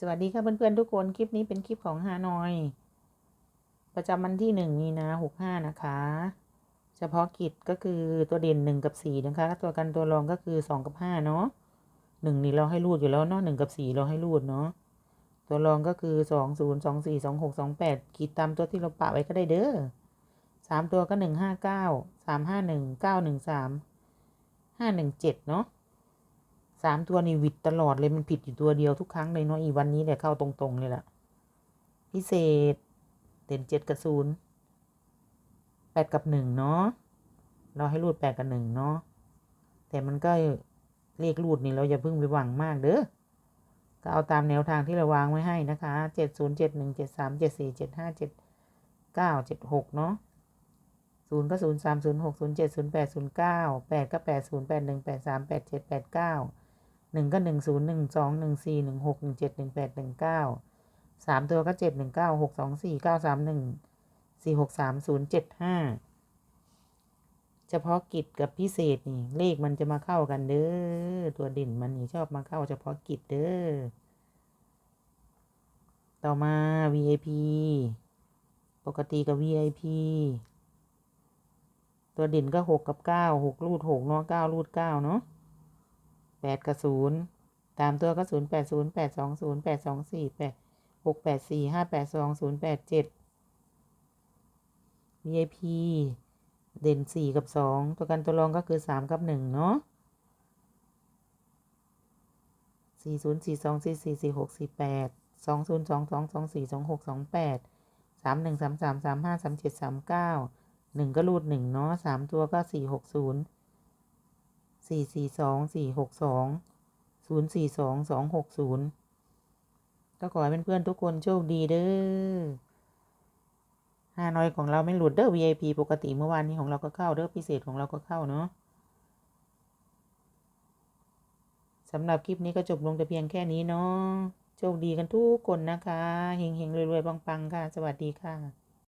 สวัสดีค่ะเพื่อนๆทุกคน คลิปนี้เป็นคลิปของฮานอย ประจำวันที่หนึ่งมีนาหกห้านะคะ เฉพาะกิจก็คือตัวเด่นหนึ่งกับสี่นะคะ ตัวกันตัวรองก็คือสองกับห้าเนาะหนึ่งนี่เราให้รูดอยู่แล้วเนาะหนึ่งกับสี่เราให้รูดเนาะตัวรองก็คือสองศูนย์สองสี่สองหกสองแปดขีดตามตัวที่เราปะไว้ก็ได้เด้อสามตัวก็หนึ่งห้าเก้าสามห้าหนึ่งเก้าหนึ่งสามห้าหนึ่งเจ็ดเนาะ สามตัวนี่วิดตลอดเลยมันผิดอยู่ตัวเดียวทุกครั้งเลยเนาะอีวันนี้เนี่ยเข้าตรงๆเลยล่ะ พิเศษ เด่นเจ็ดกับศูนย์แปดกับหนึ่งเนาะเราให้รูดแปดกับหนึ่งเนาะแต่มันก็เลขรูดนี่เราอย่าเพิ่งไปหวังมากเด้อก็เอาตามแนวทางที่เราวางไว้ให้นะคะเจ็ดศูนย์เจ็ดหนึ่งเจ็ดสามเจ็ดสี่เจ็ดห้าเจ็ดเก้าเจ็ดหกเนาะศูนย์ก็ศูนย์สามศูนย์หกศูนย์เจ็ดศูนย์แปดศูนย์เก้าแปดก็แปดศูนย์แปดหนึ่งแปดสามแปดเจ็ดแปดเก้า หนึ่งก็หนึ่งศูนย์หนึ่งสองหนึ่งสี่หนึ่งหกหนึ่งเจ็ดหนึ่งแปดหนึ่งเก้าสามตัวก็เจ็ดหนึ่งเก้าหกสองสี่เก้าสามหนึ่งสี่หกสามศูนย์เจ็ดห้าเฉพาะกิจกับพิเศษนี่ เลขมันจะมาเข้ากันเด้อตัวเด่นมันนี่ชอบมาเข้าเฉพาะกิจเด้อต่อมา VIP ปกติกับ VIP ตัวเด่นก็หกกับเก้าหกรูดหกเนาะเก้ารูดเก้าเนาะ แปดกับศูนย์ตามตัวก็ศูนย์แปดศูนย์แปดสองศูนย์แปดสองสี่แปดหกแปดสี่ห้าแปดสองศูนย์แปดเจ็ด VIP เด่นสี่กับสองตัวกันตัวรองก็คือสามกับหนึ่งเนาะสี่ศูนย์สี่สองสี่สี่สี่หกสี่แปดสองศูนย์สองสองสองสี่สองหกสองแปดสามหนึ่งสามสามสามห้าสามเจ็ดสามเก้าหนึ่งก็รูดหนึ่งเนาะสามตัวก็สี่หกศูนย์ สี่สี่สองสี่หกสองศูนย์สี่สองสองหกศูนย์ก็ขอให้เพื่อนๆทุกคนโชคดีเด้อฮานอยของเราไม่หลุดเด้อ VIP ปกติเมื่อวานนี้ของเราก็เข้าเด้อพิเศษของเราก็เข้าเนาะสำหรับคลิปนี้ก็จบลงแต่เพียงแค่นี้เนาะโชคดีกันทุกคนนะคะเฮงๆรวยๆปังๆค่ะ สวัสดีค่ะ